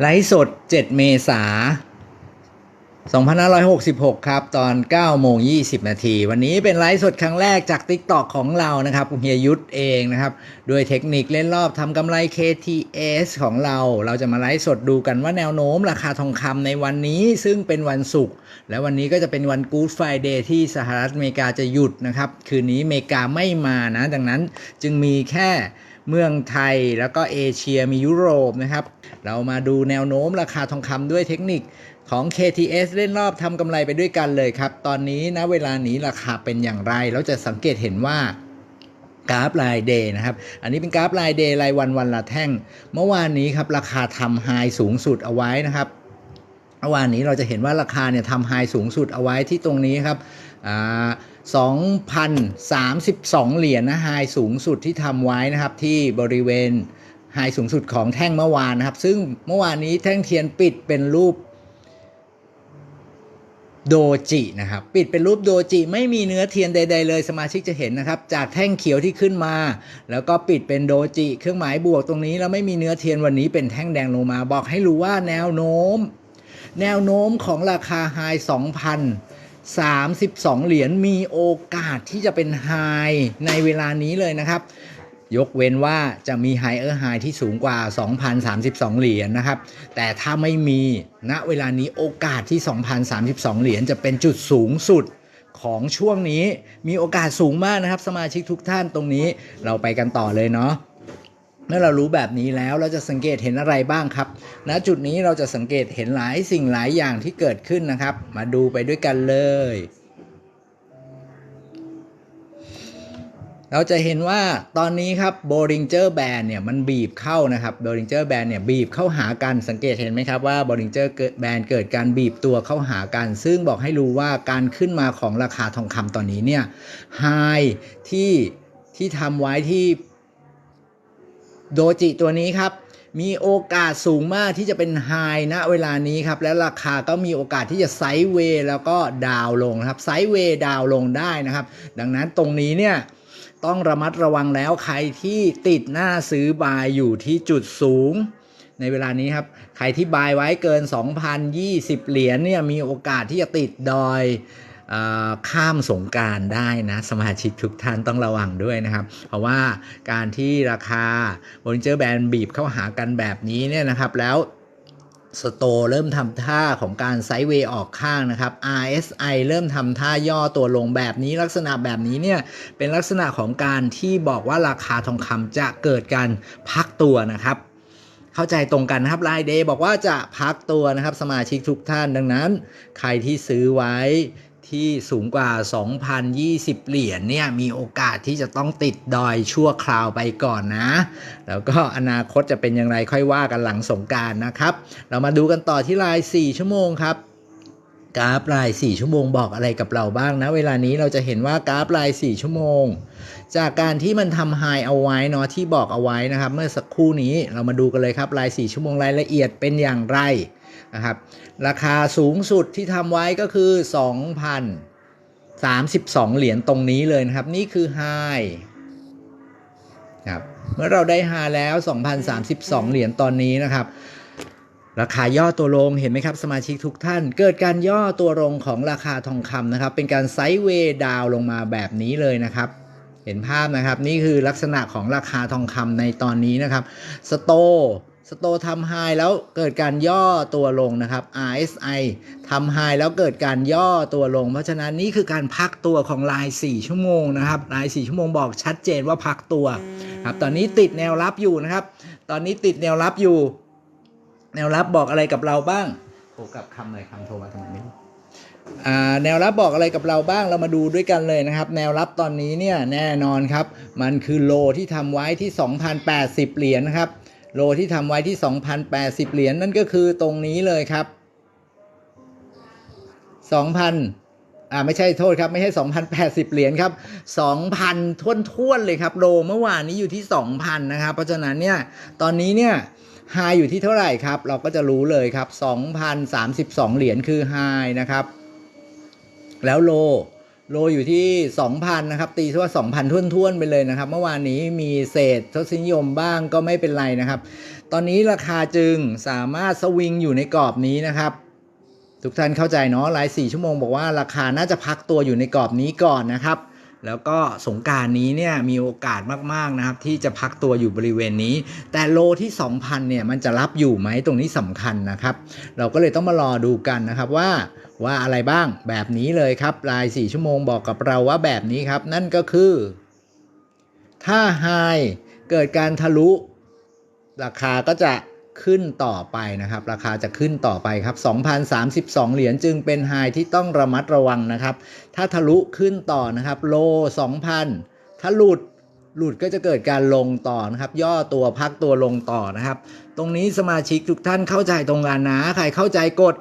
ไลฟ์สด 7 เมษา2566 ครับ ตอน9โมง20 นาที วันนี้เป็นไลฟ์สดครั้งแรกจาก TikTok ของเรานะครับเฮียยุทธเองนะครับ ด้วยเทคนิคเล่นรอบทำกำไร KTS ของเรา เราจะมาไลฟ์สดดูกันว่าแนวโน้มราคาทองคำในวันนี้ซึ่งเป็นวันศุกร์ และวันนี้ก็จะเป็นวัน Good Friday ที่สหรัฐอเมริกาจะหยุดนะครับ คืนนี้อเมริกาไม่มานะ ดังนั้นจึงมีแค่ เมืองไทยแล้วก็เอเชียมียุโรปนะครับ เรามาดูแนวโน้มราคาทองคำด้วยเทคนิคของ KTS เล่นรอบทำกำไรไปด้วยกันเลยครับ ตอนนี้นะเวลานี้ราคาเป็นอย่างไร เราจะสังเกตเห็นว่ากราฟรายเดย์นะครับ อันนี้เป็นกราฟรายเดย์รายวันวันละแท่ง เมื่อวานนี้ครับราคาทำไฮสูงสุดเอาไว้นะครับเมื่อวานนี้เราจะเห็นว่าราคาเนี่ยทำไฮสูงสุดเอาไว้ที่ตรงนี้ครับอ่า 2,032 เหรียญนะไฮสูงสุดที่ทำไว้นะครับ ที่บริเวณไฮสูงสุดของแท่งเมื่อวานนะครับ ซึ่งเมื่อวานนี้แท่งเทียนปิดเป็นรูปโดจินะครับ ปิดเป็นรูปโดจิไม่มีเนื้อเทียนใด ๆ เลยสมาชิกจะเห็นนะครับ จากแท่งเขียวที่ขึ้นมา แล้วก็ปิดเป็นโดจิ เครื่องหมายบวกตรงนี้แล้วไม่มีเนื้อเทียนวันนี้เป็นแท่งแดงลงมา บอกให้รู้ว่าแนวโน้ม แนวโน้มของราคาไฮ2,000 32 เหรียญมีโอกาสที่จะเป็นไฮในเวลานี้เลยนะครับ ยกเว้นว่าจะมีไฮเออร์ไฮที่สูงกว่า 2,032 เหรียญนะครับ แต่ถ้าไม่มีณเวลานี้โอกาสที่ 2,032 เหรียญจะเป็นจุดสูงสุดของช่วงนี้มีโอกาสสูงมากนะครับ สมาชิกทุกท่านตรงนี้เราไปกันต่อเลยเนาะ เมื่อเรารู้แบบนี้แล้วเราจะสังเกตเห็นอะไรบ้างครับณจุดนี้เราจะสังเกตเห็นหลายสิ่งหลายอย่างที่เกิดขึ้นนะครับ มาดูไปด้วยกันเลย เราจะเห็นว่าตอนนี้ครับ Bollinger Band เนี่ยมันบีบเข้านะครับ Bollinger Band เนี่ยบีบเข้าหากันสังเกตเห็นไหมครับว่า Bollinger Band เกิดการบีบตัวเข้าหากัน ซึ่งบอกให้รู้ว่าการขึ้นมาของราคาทองคำตอนนี้เนี่ย High ที่ที่ทำไว้ที่ โดจิตัวนี้ครับ มีโอกาสสูงมากที่จะเป็นไฮณเวลานี้ครับ และราคาก็มีโอกาสที่จะไซด์เวย์แล้วก็ดาวลงครับไซด์เวย์ดาวลงได้นะครับ ดังนั้นตรงนี้เนี่ยต้องระมัดระวังแล้วใครที่ติดหน้าซื้อบายอยู่ที่จุดสูง ในเวลานี้ครับ ใครที่บายไว้เกิน 2,020 เหรียญเนี่ยมีโอกาสที่จะติดดอย ข้ามสงการได้นะสมาชิกทุกท่านต้องระวังด้วยนะครับ เพราะว่าการที่ราคาบริเจอร์แบนบีบเข้าหากันแบบนี้เนี่ยนะครับแล้วสโตเริ่มทำท่าของการไซด์เวย์ออกข้างนะครับ RSI เริ่มทำท่าย่อตัวลงแบบนี้ลักษณะแบบนี้เนี่ยเป็นลักษณะของการที่บอกว่าราคาทองคำจะเกิดการพักตัวนะครับ เข้าใจตรงกันนะครับรายเดย์บอกว่าจะพักตัวนะครับสมาชิกทุกท่านดังนั้น ใครที่ซื้อไว้ ที่สูงกว่า 2,020 เหรียญเนี่ยมีโอกาสที่จะต้องติดดอยชั่วคราวไปก่อนนะ แล้วก็อนาคตจะเป็นอย่างไรค่อยว่ากันหลังสงการนะครับ เรามาดูกันต่อที่ราย 4 ชั่วโมงครับกราฟราย 4 ชั่วโมงบอกอะไรกับเราบ้างนะ เวลานี้เราจะเห็นว่ากราฟราย 4 ชั่วโมง จากการที่มันทำไฮเอาไว้เนาะที่บอกเอาไว้นะครับ เมื่อสักครู่นี้เรามาดูกันเลยครับราย 4 ชั่วโมงรายละเอียดเป็นอย่างไร นะครับราคาสูงสุดที่ทำไว้ก็คือ 2,032 เหรียญตรงนี้เลยนะครับ นี่คือไฮครับเมื่อเราได้ไฮแล้ว 2,032 เหรียญตอนนี้นะครับ ราคาย่อตัวลงเห็นไหมครับ สมาชิกทุกท่าน เกิดการย่อตัวลงของราคาทองคำนะครับ เป็นการไซด์เวย์ดาวลงมาแบบนี้เลยนะครับ เห็นภาพนะครับ นี่คือลักษณะของราคาทองคำในตอนนี้นะครับ สโต สโตทำไฮแล้วเกิดการย่อตัวลงนะครับ RSI ทำไฮแล้วเกิดการย่อตัวลง เพราะฉะนั้นนี่คือการพักตัวของลาย 4 ชั่วโมงนะครับลาย 4 ชั่วโมงบอกชัดเจนว่าพักตัวครับตอนนี้ติดแนวรับอยู่นะครับ ตอนนี้ติดแนวรับอยู่ แนวรับบอกอะไรกับเราบ้างโทรกลับคำหน่อยคำโทรมาทำไมไม่แนวรับบอกอะไรกับเราบ้างเรามาดูด้วยกันเลยนะครับ แนวรับตอนนี้เนี่ยแน่นอนครับ มันคือโลที่ทำไว้ที่ 2,080 เหรียญนะครับ โลที่ทำไว้ที่ 2,080 เหรียญนั่นก็คือตรงนี้เลยครับ 2,000 อ่าไม่ใช่โทษครับ ไม่ใช่ 2,080 เหรียญครับ 2,000ท้วนท้วนๆเลยครับ โลเมื่อวานนี้อยู่ที่ 2,000 นะครับ เพราะฉะนั้นเนี่ยตอนนี้เนี่ยไฮอยู่ที่เท่าไหร่ครับ เราก็จะรู้เลยครับ 2,032 เหรียญคือไฮนะครับ แล้วโล โลอยู่ที่ 2,000 นะครับ ตีซะว่า 2,000ท้วนๆ ไปเลยนะครับ เมื่อวานนี้มีเศษทศนิยมบ้างก็ไม่เป็นไรนะครับ ตอนนี้ราคาจึงสามารถสวิงอยู่ในกรอบนี้นะครับ ทุกท่านเข้าใจเนาะราย4ชั่วโมงบอกว่าราคาน่าจะพักตัวอยู่ในกรอบนี้ก่อนนะครับ แล้วก็สงการนี้เนี่ยมีโอกาสมากๆนะครับที่จะพักตัวอยู่บริเวณนี้ แต่โลที่ 2,000เนี่ยมันจะรับอยู่ไหมตรงนี้สำคัญนะครับ เราก็เลยต้องมารอดูกันนะครับว่าว่าอะไรบ้างแบบนี้เลยครับราย 4 ชั่วโมงบอกกับเราว่าแบบนี้ครับ นั่นก็คือ ถ้าไฮเกิดการทะลุ ราคาก็จะ ขึ้นต่อไปนะครับ ราคาจะขึ้นต่อไปครับ 2,032 เหรียญจึงเป็นไฮที่ต้องระมัดระวังนะครับ ถ้าทะลุขึ้นต่อนะครับ โล 2,000 ถ้าหลุดหลุดก็จะเกิดการลงต่อนะครับ ย่อตัวพักตัวลงต่อนะครับ ตรงนี้สมาชิกทุกท่านเข้าใจตรงกันนะ ใครเข้าใจกด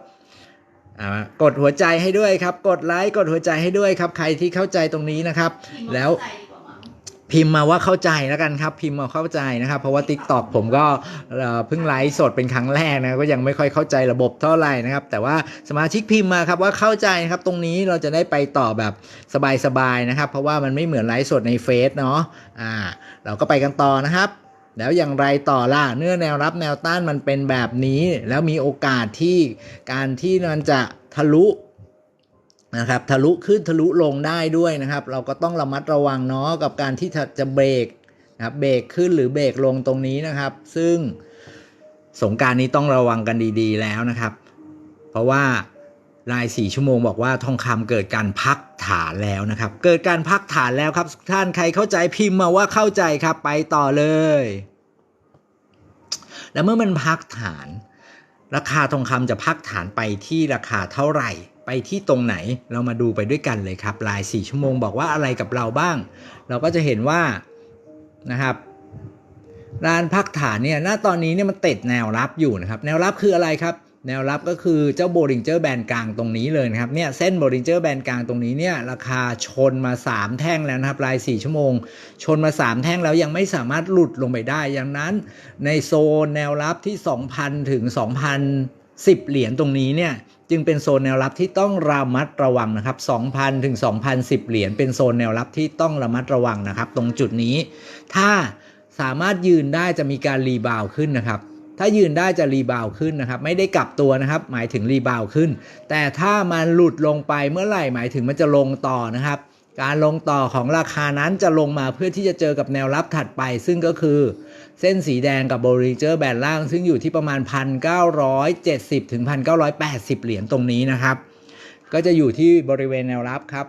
กดหัวใจให้ด้วยครับ กดไลค์กดหัวใจให้ด้วยครับ ใครที่เข้าใจตรงนี้นะครับ แล้ว พิมพ์มาว่าเข้าใจแล้วกันครับ พิมพ์มาเข้าใจนะครับ เพราะว่า Tik t o อกผมก็เอ่อเพิ่งไลฟ์สดเป็นครั้งแรกนะก็ยังไม่ค่อยเข้าใจระบบเท่าไหร่นะครับ แต่ว่าสมาชิกพิมพ์มาครับว่าเข้าใจนะครับ ตรงนี้เราจะได้ไปต่อแบบสบายๆนะครับ เพราะว่ามันไม่เหมือนไลฟ์สดในเฟซเนาะอ่า เราก็ไปกันต่อนะครับ แล้วอย่างไรต่อล่ะเนื้อแนวรับแนวต้านมันเป็นแบบนี้ แล้วมีโอกาสที่การที่มันจะทะลุ นะครับทะลุขึ้นทะลุลงได้ด้วยนะครับ เราก็ต้องระมัดระวังเนาะกับการที่จะเบรกนะครับเบรกขึ้นหรือเบรกลงตรงนี้นะครับ ซึ่งสงการนี้ต้องระวังกันดีๆแล้วนะครับ เพราะว่ารายสี่ชั่วโมงบอกว่าทองคำเกิดการพักฐานแล้วนะครับ เกิดการพักฐานแล้วครับ ท่านใครเข้าใจพิมพ์มาว่าเข้าใจครับไปต่อเลย แล้วเมื่อมันพักฐาน ราคาทองคำจะพักฐานไปที่ราคาเท่าไหร่ ไปที่ตรงไหนเรามาดูไปด้วยกันเลยครับราย 4 ชั่วโมงบอกว่าอะไรกับเราบ้าง เราก็จะเห็นว่านะครับร้านพักฐานเนี่ยณตอนนี้เนี่ยมันติดแนวรับอยู่นะครับ แนวรับคืออะไรครับ แนวรับก็คือเจ้าโบริงเจอร์แบนกลางตรงนี้เลยนะครับเนี่ยเส้นโบริงเจอร์แบนกลางตรงนี้เนี่ยราคาชนมา 3 แท่งแล้วนะครับราย 4 ชั่วโมง ชนมา 3 แท่งแล้วยังไม่สามารถหลุดลงไปได้อย่างนั้นในโซนแนวรับที่ 2,000 ถึง 2,010 เหรียญตรงนี้เนี่ย จึงเป็นโซนแนวรับที่ต้องระมัดระวังนะครับ 2,000 ถึง 2,010 เหรียญเป็นโซนแนวรับที่ต้องระมัดระวังนะครับ ตรงจุดนี้ ถ้าสามารถยืนได้จะมีการรีบาวขึ้นนะครับ ถ้ายืนได้จะรีบาวขึ้นนะครับ ไม่ได้กลับตัวนะครับ หมายถึงรีบาวขึ้น แต่ถ้ามันหลุดลงไปเมื่อไหร่หมายถึงมันจะลงต่อนะครับ การลงต่อของราคานั้นจะลงมาเพื่อที่จะเจอกับแนวรับถัดไป ซึ่งก็คือเส้นสีแดงกับ b o l l i n g e r Band ล่าง ซึ่งอยู่ที่ประมาณ 1,970 ถึง 1,980 เหรียญตรงนี้นะครับ ก็จะอยู่ที่บริเวณแนวรับครับ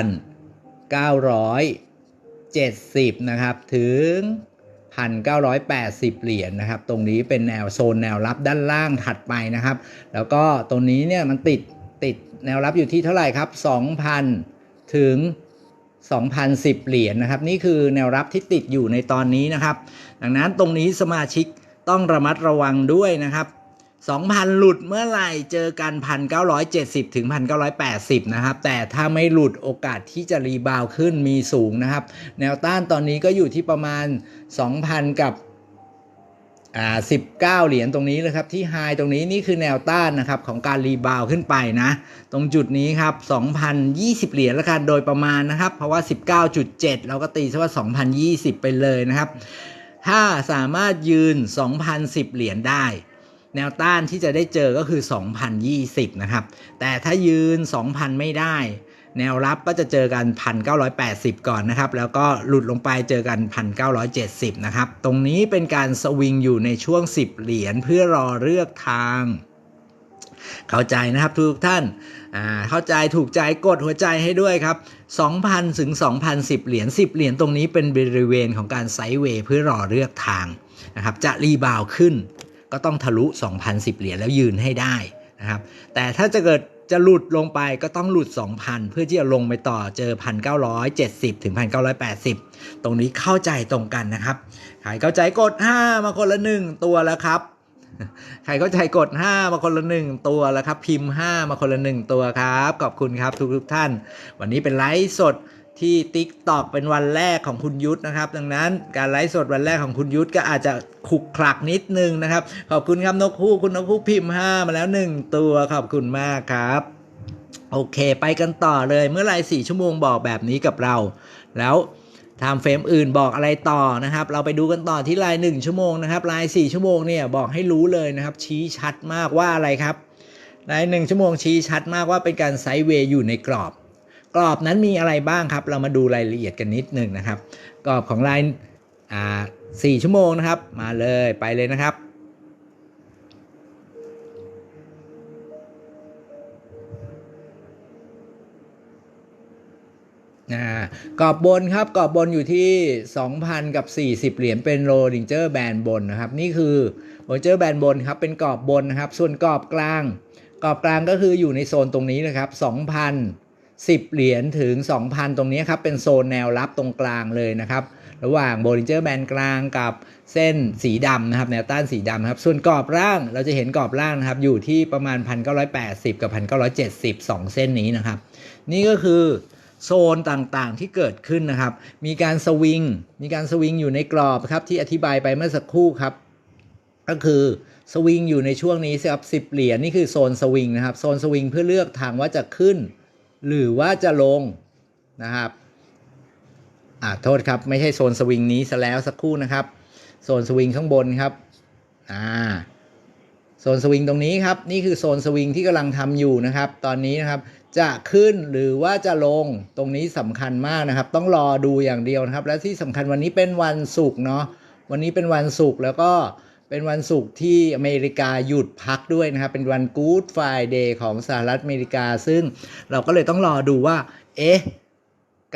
1,970 นะครับ ถึง 1,980 เหรียญนะครับ ตรงนี้เป็นแนวโซนแนวรับด้านล่างถัดไปนะครับ แล้วก็ตรงนี้เนี่ยมันติดติดแนวรับอยู่ที่เท่าไหร่ครับ 2,000 ถึง 2,010 เหรียญนะครับ นี่คือแนวรับที่ติดอยู่ในตอนนี้นะครับ ดังนั้นตรงนี้สมาชิกต้องระมัดระวังด้วยนะครับ 2,000 หลุดเมื่อไหร่เจอกัน 1,970 ถึง 1,980 นะครับ แต่ถ้าไม่หลุดโอกาสที่จะรีบาวขึ้นมีสูงนะครับ แนวต้านตอนนี้ก็อยู่ที่ประมาณ 2,000 กับ อ่า19เหรียญตรงนี้เลยครับ ที่ไฮตรงนี้นี่คือแนวต้านนะครับ ของการรีบาวขึ้นไปนะ ตรงจุดนี้ครับ2,020 เหรียญแล้วกันโดยประมาณนะครับ เพราะว่า 19.7 เราก็ตีซะว่า 2,020 ไปเลยนะครับ ถ้าสามารถยืน 2,010 เหรียญได้แนวต้านที่จะได้เจอก็คือ 2,020 นะครับ แต่ถ้ายืน 2,000 ไม่ได้ แนวรับก็จะเจอกัน 1,980 ก่อนนะครับ แล้วก็หลุดลงไปเจอกัน 1,970 นะครับ ตรงนี้เป็นการสวิงอยู่ในช่วง 10 เหรียญเพื่อรอเลือกทาง เข้าใจนะครับทุกท่านาเข้าใจถูกใจกดหัวใจให้ด้วยครับ 2,000 ถึง 2,010 เหรียญ 10 เหรียญตรงนี้เป็นบริเวณของการไซด์เวย์เพื่อรอเลือกทางนะครับ จะรีบาวขึ้นก็ต้องทะลุ 2,010 เหรียญแล้วยืนให้ได้นะครับ แต่ถ้าจะเกิด จะหลุดลงไปก็ต้องหลุด 2,000 เพื่อที่จะลงไปต่อเจอ 1,970 ถึง 1,980 ตรงนี้เข้าใจตรงกันนะครับ ใครเข้าใจกด 5 มาคนละ 1 ตัวแล้วครับ ใครเข้าใจกด 5 มาคนละ 1 ตัวแล้วครับ พิมพ์ 5 มาคนละ 1 ตัวครับ ขอบคุณครับทุกทุกท่าน วันนี้เป็นไลฟ์สด ที่ TikTok เป็นวันแรกของคุณยุทธนะครับ ดังนั้นการไลฟ์สดวันแรกของคุณยุทธก็อาจจะขุกขลักนิดนึงนะครับ ขอบคุณครับนกคู่คุณนกคู่พิมพ์5มาแล้ว1ตัวขอบคุณมากครับ โอเค ไปกันต่อเลยเมื่อไร4ชั่วโมงบอกแบบนี้กับเรา แล้วไทม์เฟรมอื่นบอกอะไรต่อนะครับ เราไปดูกันต่อที่ลาย 1 ชั่วโมงนะครับลาย 4 ชั่วโมงเนี่ยบอกให้รู้เลยนะครับ ชี้ชัดมากว่าอะไรครับลาย 1 ชั่วโมงชี้ชัดมากว่าเป็นการไซด์เวย์อยู่ในกรอบ กรอบนั้นมีอะไรบ้างครับ เรามาดูรายละเอียดกันนิดหนึ่งนะครับ กรอบของลายอ่าสี่ชั่วโมงนะครับ มาเลยไปเลยนะครับกรอบบนครับกรอบบนอยู่ที่ 2,000 กับ 40 เหรียญเป็นโรดิงเจอร์แบนบนนะครับ นี่คือโรดิงเจอร์แบนบนครับเป็นกรอบบนนะครับ ส่วนกรอบกลาง กรอบกลางก็คืออยู่ในโซนตรงนี้นะครับ 2,000 10 เหรียญถึง 2,000 ตรงนี้ครับเป็นโซนแนวรับตรงกลางเลยนะครับ ระหว่างโบลิงเจอร์แบนกลางกับเส้นสีดำนะครับแนวต้านสีดำครับส่วนกรอบล่างเราจะเห็นกรอบล่างนะครับอยู่ที่ประมาณ 1,980 กับ 1,970 2 เส้นนี้นะครับ นี่ก็คือโซนต่างๆที่เกิดขึ้นนะครับ มีการสวิง มีการสวิงอยู่ในกรอบครับที่อธิบายไปเมื่อสักครู่ครับ ก็คือสวิงอยู่ในช่วงนี้ครับสิบเหรียญนี่คือโซนสวิงนะครับ โซนสวิงเพื่อเลือกทางว่าจะขึ้น หรือว่าจะลงนะครับอ่าโทษครับ ไม่ใช่โซนสวิงนี้ซะแล้วสักครู่นะครับ โซนสวิงข้างบนครับอ่าโซนสวิงตรงนี้ครับ นี่คือโซนสวิงที่กำลังทำอยู่นะครับ ตอนนี้นะครับจะขึ้นหรือว่าจะลงตรงนี้สำคัญมากนะครับ ต้องรอดูอย่างเดียวนะครับ และที่สำคัญวันนี้เป็นวันศุกร์เนาะวันนี้เป็นวันศุกร์แล้วก็ เป็นวันศุกร์ที่อเมริกาหยุดพักด้วยนะครับ เป็นวัน Good Friday ของสหรัฐอเมริกา ซึ่งเราก็เลยต้องรอดูว่า เอ๊ะ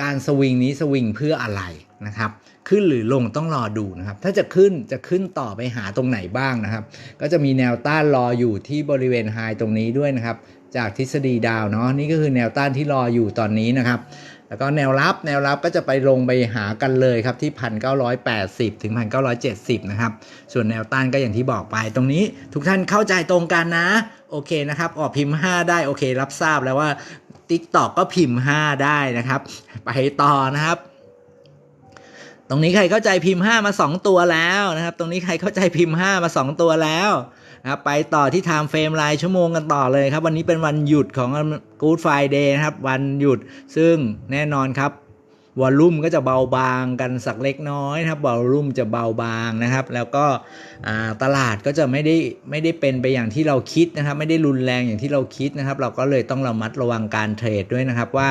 การสวิงนี้สวิงเพื่ออะไรนะครับ ขึ้นหรือลงต้องรอดูนะครับ ถ้าจะขึ้นจะขึ้นต่อไปหาตรงไหนบ้างนะครับ ก็จะมีแนวต้านรออยู่ที่บริเวณไฮตรงนี้ด้วยนะครับ จากทฤษฎีดาวเนาะ นี่ก็คือแนวต้านที่รออยู่ตอนนี้นะครับ แล้วก็แนวรับแนวรับก็จะไปลงไปหากันเลยครับที่ 1980 ถึง 1970 นะครับ ส่วนแนวต้านก็อย่างที่บอกไปตรงนี้ทุกท่านเข้าใจตรงกันนะ โอเคนะครับ ออกพิมพ์ 5 ได้โอเค รับทราบแล้วว่า TikTok ก็พิมพ์ 5 ได้นะครับ ไปต่อนะครับตรงนี้ใครเข้าใจพิมพ์ 5 มา 2 ตัวแล้วนะครับ ตรงนี้ใครเข้าใจพิมพ์ 5 มา 2 ตัวแล้ว ครับไปต่อที่ Time Frame รายชั่วโมงกันต่อเลยครับ วันนี้เป็นวันหยุดของ Good Friday นะครับ วันหยุดซึ่งแน่นอนครับวอลลุ่มก็จะเบาบางกันสักเล็กน้อยนะครับวอลลุ่มจะเบาบางนะครับ แล้วก็ตลาดก็จะไม่ได้ไม่ได้เป็นไปอย่างที่เราคิดนะครับ ไม่ได้รุนแรงอย่างที่เราคิดนะครับ เราก็เลยต้องระมัดระวังการเทรดด้วยนะครับว่า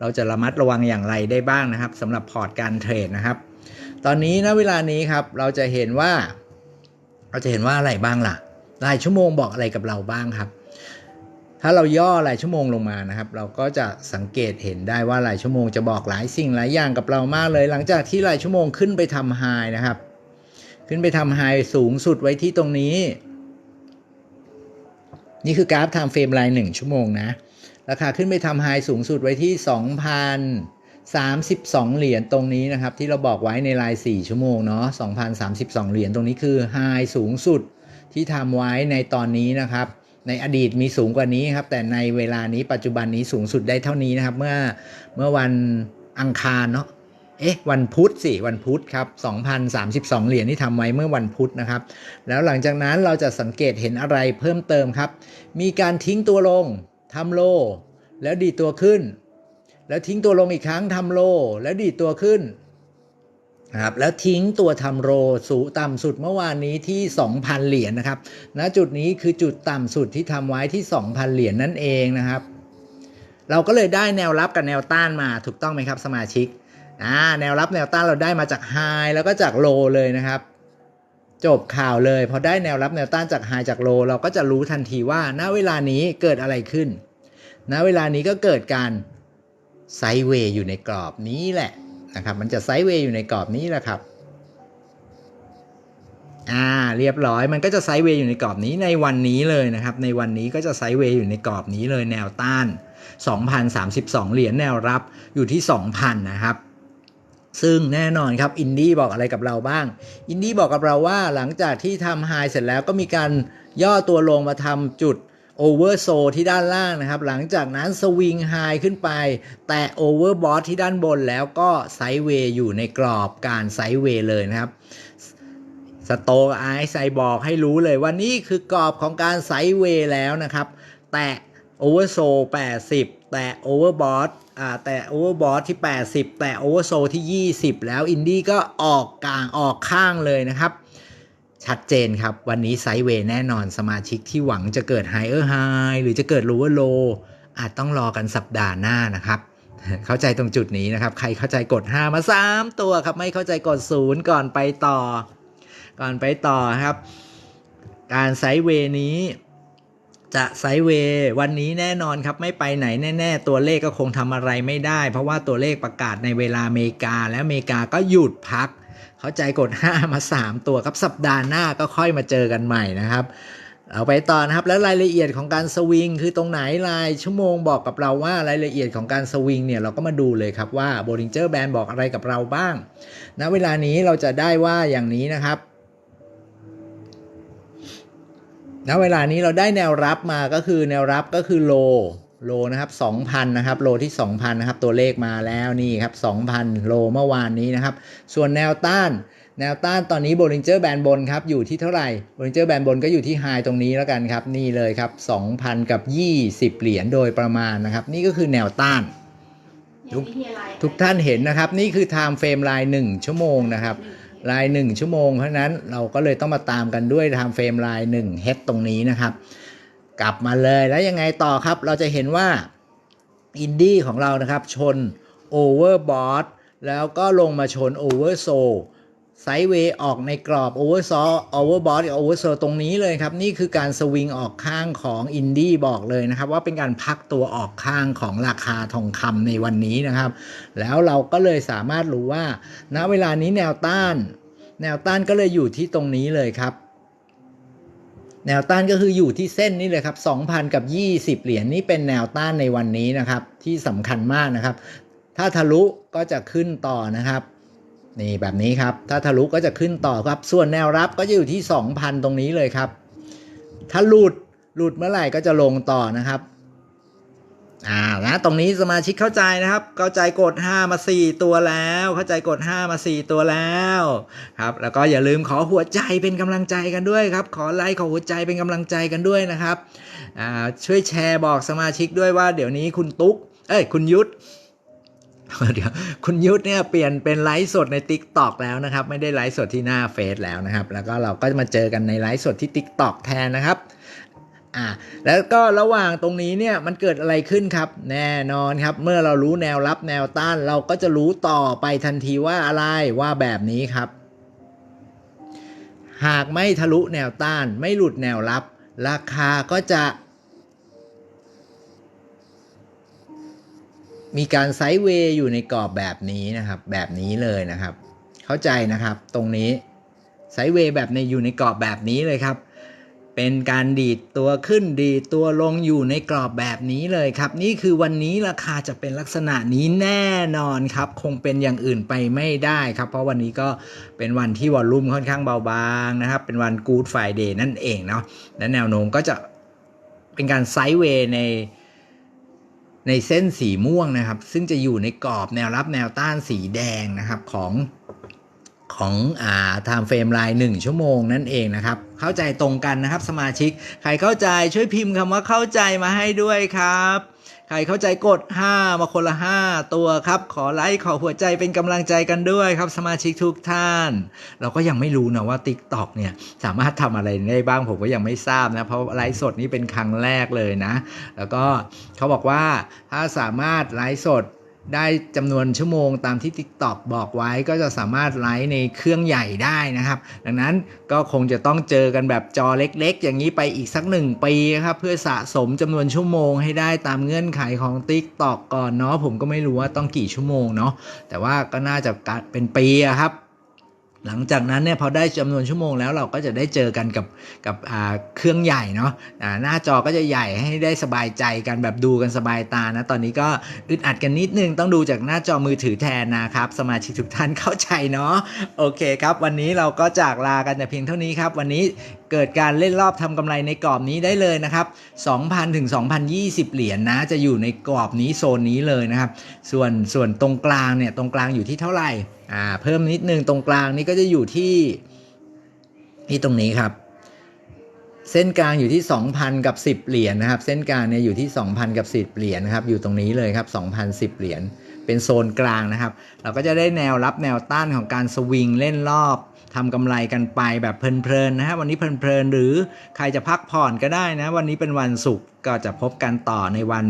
เราจะระมัดระวังอย่างไรได้บ้างนะครับสำหรับพอร์ตการเทรดนะครับ ตอนนี้ณเวลานี้ครับเราจะเห็นว่า เราจะเห็นว่าอะไรบ้างล่ะ รายชั่วโมงบอกอะไรกับเราบ้างครับ ถ้าเราย่อรายชั่วโมงลงมานะครับ เราก็จะสังเกตเห็นได้ว่ารายชั่วโมงจะบอกหลายสิ่งหลายอย่างกับเรามากเลย หลังจากที่รายชั่วโมงขึ้นไปทำไฮนะครับ ขึ้นไปทำไฮสูงสุดไว้ที่ตรงนี้ นี่คือกราฟไทม์เฟรมรายหนึ่งชั่วโมงนะราคาขึ้นไปทำไฮสูงสุดไว้ที่ 2,032 เหรียญตรงนี้นะครับ ที่เราบอกไว้ในราย 4 ชั่วโมงเนาะ2,032 เหรียญตรงนี้คือไฮสูงสุด ที่ทำไว้ในตอนนี้นะครับ ในอดีตมีสูงกว่านี้ครับ แต่ในเวลานี้ปัจจุบันนี้สูงสุดได้เท่านี้นะครับ เมื่อเมื่อวันอังคารเนาะเอ๊ะวันพุธสิวันพุธครับ2,032 เหรียญที่ทำไว้เมื่อวันพุธนะครับ แล้วหลังจากนั้นเราจะสังเกตเห็นอะไรเพิ่มเติมครับ มีการทิ้งตัวลงทำโล แล้วดีตัวขึ้น แล้วทิ้งตัวลงอีกครั้งทำโล แล้วดีตัวขึ้น นะครับแล้วทิ้งตัวทำโรสูต่ำสุดเมื่อวานนี้ที่ 2,000 เหรียญนะครับณจุดนี้คือจุดต่ำสุดที่ทำไว้ที่ 2,000 เหรียญนั่นเองนะครับ เราก็เลยได้แนวรับกับแนวต้านมาถูกต้องไหมครับสมาชิกอ่าแนวรับแนวต้านเราได้มาจากไฮแล้วก็จากโลเลยนะครับ จบข่าวเลยพอได้แนวรับแนวต้านจากไฮจากโล เราก็จะรู้ทันทีว่าณเวลานี้เกิดอะไรขึ้นณเวลานี้ก็เกิดการไซเวย์อยู่ในกรอบนี้แหละ นะครับ มันจะไซด์เวย์อยู่ในกรอบนี้แหละครับอ่าเรียบร้อยมันก็จะไซด์เวย์อยู่ในกรอบนี้ในวันนี้เลยนะครับ ในวันนี้ก็จะไซด์เวย์อยู่ในกรอบนี้เลยแนวต้าน 2,032 เหรียญแนวรับอยู่ที่ 2,000 นะครับ ซึ่งแน่นอนครับอินดี้บอกอะไรกับเราบ้าง อินดี้บอกกับเราว่าหลังจากที่ทำไฮเสร็จแล้วก็มีการย่อตัวลงมาทำจุด โอเวอร์โซที่ด้านล่างนะครับ หลังจากนั้นสวิงไฮขึ้นไป แต่โอเวอร์บอทที่ด้านบนแล้วก็ไซด์เวย์อยู่ในกรอบการไซด์เวย์เลยนะครับสโตกไอซ์ไซบอกให้รู้เลยว่านี่คือกรอบของการไซด์เวย์แล้วนะครับ แต่โอเวอร์โซ80 แต่โอเวอร์บอทอ่าแต่โอเวอร์บอทที่ 80 แต่โอเวอร์โซที่ 20 แล้วอินดี้ก็ออกกลางออกข้างเลยนะครับ ชัดเจนครับ วันนี้ไซด์เวย์แน่นอนสมาชิกที่หวังจะเกิดไฮเออร์ไฮหรือจะเกิดล w เวอร์โลอาจต้องรอกันสัปดาห์หน้านะครับ เข้าใจตรงจุดนี้นะครับ ใครเข้าใจกด 5 มา 3 ตัวครับ ไม่เข้าใจกด 0 ก่อนไปต่อ ก่อนไปต่อครับ การไซด์เวย์นี้ จะไซเวย์วันนี้แน่นอนครับไม่ไปไหนแน่ๆ ตัวเลขก็คงทำอะไรไม่ได้ เพราะว่าตัวเลขประกาศในเวลาอเมริกา และอเมริกาก็หยุดพัก เข้าใจกด 5 มา 3 ตัวครับสัปดาห์หน้าก็ค่อยมาเจอกันใหม่นะครับเอาไปต่อนะครับแล้วรายละเอียดของการสวิงคือตรงไหนรายชั่วโมงบอกกับเราว่ารายละเอียดของการสวิงเนี่ยเราก็มาดูเลยครับว่า Bollinger Band บอกอะไรกับเราบ้างณเวลานี้เราจะได้ว่าอย่างนี้นะครับ ณเวลานี้เราได้แนวรับมาก็คือแนวรับก็คือโลโลนะครับ2,000นะครับโลที่ 2,000นะครับตัวเลขมาแล้วนี่ครับ2,000 โลเมื่อวานนี้นะครับ ส่วนแนวต้าน แนวต้านตอนนี้ Bollinger Band บนครับอยู่ที่เท่าไหร่ Bollinger Band บนก็อยู่ที่ไฮตรงนี้แล้วกันครับ นี่เลยครับ2,000 กับ 20 เหรียญโดยประมาณนะครับ นี่ก็คือแนวต้าน ทุกทุกท่านเห็นนะครับ นี่คือ time frame ราย1ชั่วโมงนะครับ ราย 1 ชั่วโมง เพราะนั้นเราก็เลยต้องมาตามกันด้วย time frame ราย1 head ตรงนี้นะครับ กลับมาเลยแล้วยังไงต่อครับ เราจะเห็นว่าอินดี้ของเรานะครับ ชน overbought แล้วก็ลงมาชน oversold ไซด์เวย์ออกในกรอบ oversaw overbought กับ oversold ตรงนี้เลยครับ นี่คือการสวิงออกข้างของอินดี้บอกเลยนะครับ ว่าเป็นการพักตัวออกข้างของราคาทองคำในวันนี้นะครับ แล้วเราก็เลยสามารถรู้ว่า ณเวลานี้แนวต้าน แนวต้านก็เลยอยู่ที่ตรงนี้เลยครับแนวต้านก็คืออยู่ที่เส้นนี้เลยครับ 2,000 กับ 20 เหรียญนี่เป็นแนวต้านในวันนี้นะครับ ที่สำคัญมากนะครับ ถ้าทะลุก็จะขึ้นต่อนะครับ นี่แบบนี้ครับ ถ้าทะลุก็จะขึ้นต่อครับ ส่วนแนวรับก็จะอยู่ที่ 2,000 ตรงนี้เลยครับ ถ้าหลุดหลุดเมื่อไหร่ก็จะลงต่อนะครับอ่านะตรงนี้สมาชิกเข้าใจนะครับ เข้าใจกด 5 มา 4 ตัวแล้ว เข้าใจกด 5 มา 4 ตัวแล้วครับ แล้วก็อย่าลืมขอหัวใจเป็นกำลังใจกันด้วยครับ ขอไลค์ขอหัวใจเป็นกำลังใจกันด้วยนะครับอ่าช่วยแชร์บอกสมาชิกด้วยว่าเดี๋ยวนี้คุณตุ๊กเอ้ยคุณยุทธ เดี๋ยวคุณยุทธเนี่ยเปลี่ยนเป็นไลฟ์สดใน Tik t o อกแล้วนะครับ ไม่ได้ไลฟ์สดที่หน้าเฟซแล้วนะครับ แล้วก็เราก็มาเจอกันในไลฟ์สดที่ Tik t o อกแทนนะครับอ่าแล้วก็ระหว่างตรงนี้เนี่ยมันเกิดอะไรขึ้นครับ แน่นอนครับ เมื่อเรารู้แนวรับแนวต้าน เราก็จะรู้ต่อไปทันทีว่าอะไรว่าแบบนี้ครับ หากไม่ทะลุแนวต้าน ไม่หลุดแนวรับ ราคาก็จะ มีการไซด์เวย์อยู่ในกรอบแบบนี้นะครับ แบบนี้เลยนะครับ เข้าใจนะครับตรงนี้ไซด์เวย์แบบในอยู่ในกรอบแบบนี้เลยครับ เป็นการดีดตัวขึ้นดีดตัวลงอยู่ในกรอบแบบนี้เลยครับ นี่คือวันนี้ราคาจะเป็นลักษณะนี้แน่นอนครับ คงเป็นอย่างอื่นไปไม่ได้ครับ เพราะวันนี้ก็เป็นวันที่วอลลุ่มค่อนข้างเบาบางนะครับ เป็นวันกู๊ดไฟเดย์นั่นเองเนาะและแนวโน้มก็จะเป็นการไซด์เวย์ใน ในเส้นสีม่วงนะครับ ซึ่งจะอยู่ในกรอบแนวรับแนวต้านสีแดงนะครับของของอ่าไทม์เฟรมลาย1ชั่วโมงนั่นเองนะครับ เข้าใจตรงกันนะครับสมาชิก ใครเข้าใจช่วยพิมพ์คำว่าเข้าใจมาให้ด้วยครับ ใครเข้าใจกด 5 มาคนละ 5 ตัวครับ ขอไลค์ขอหัวใจเป็นกำลังใจกันด้วยครับสมาชิกทุกท่าน เราก็ยังไม่รู้นะว่า TikTok เนี่ยสามารถทำอะไรได้บ้างผมก็ยังไม่ทราบนะ เพราะไลฟ์สดนี้เป็นครั้งแรกเลยนะ แล้วก็เขาบอกว่าถ้าสามารถไลฟ์สด ได้จำนวนชั่วโมงตามที่ TikTok บอกไว้ก็จะสามารถไลฟ์ในเครื่องใหญ่ได้นะครับ ดังนั้นก็คงจะต้องเจอกันแบบจอเล็กๆ อย่างนี้ไปอีกสักหนึ่งปีครับ เพื่อสะสมจำนวนชั่วโมงให้ได้ตามเงื่อนไขของ TikTok ก่อนเนาะผมก็ไม่รู้ว่าต้องกี่ชั่วโมงเนาะแต่ว่าก็น่าจะเป็นปีครับ หลังจากนั้นเนี่ยพอได้จำนวนชั่วโมงแล้วเราก็จะได้เจอกันกับกับอ่าเครื่องใหญ่เนาะอ่าหน้าจอก็จะใหญ่ให้ได้สบายใจกันแบบดูกันสบายตานะ ตอนนี้ก็อึดอัดกันนิดนึงต้องดูจากหน้าจอมือถือแทนนะครับ สมาชิกทุกท่านเข้าใจเนาะโอเคครับ วันนี้เราก็จากลากันแต่เพียงเท่านี้ครับ วันนี้เกิดการเล่นรอบทำกำไรในกรอบนี้ได้เลยนะครับ 2,000 ถึง 2,020 เหรียญนนะจะอยู่ในกรอบนี้โซนนี้เลยนะครับ ส่วนส่วนตรงกลางเนี่ยตรงกลางอยู่ที่เท่าไหร่ อ่าเพิ่มนิดนึงตรงกลางนี่ก็จะอยู่ที่ที่ตรงนี้ครับ เส้นกลางอยู่ที่ 2,000 กับ 10 เหรียญนะครับ เส้นกลางเนี่ยอยู่ที่ 2,000 กับ 10 เหรียญนะครับ อยู่ตรงนี้เลยครับ2,010 เหรียญเป็นโซนกลางนะครับ เราก็จะได้แนวรับแนวต้านของการสวิงเล่นรอบทำกำไรกันไปแบบเพลินๆนะฮะวันนี้เพลินๆหรือใครจะพักผ่อนก็ได้นะ วันนี้เป็นวันศุกร์ก็จะพบกันต่อในวัน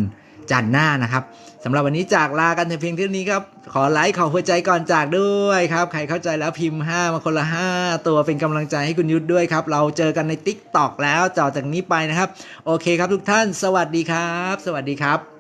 จันทร์หน้านะครับสำหรับวันนี้จากลากันเพียงเท่านี้ครับ ขอไลค์ขอหัวใจก่อนจากด้วยครับ ใครเข้าใจแล้วพิมพ์ 5 มาคนละ 5 ตัวเป็นกำลังใจให้คุณยุทธด้วยครับ เราเจอกันใน t ิ k t o k แล้วต่อจากนี้ไปนะครับ โอเคครับทุกท่าน สวัสดีครับ สวัสดีครับ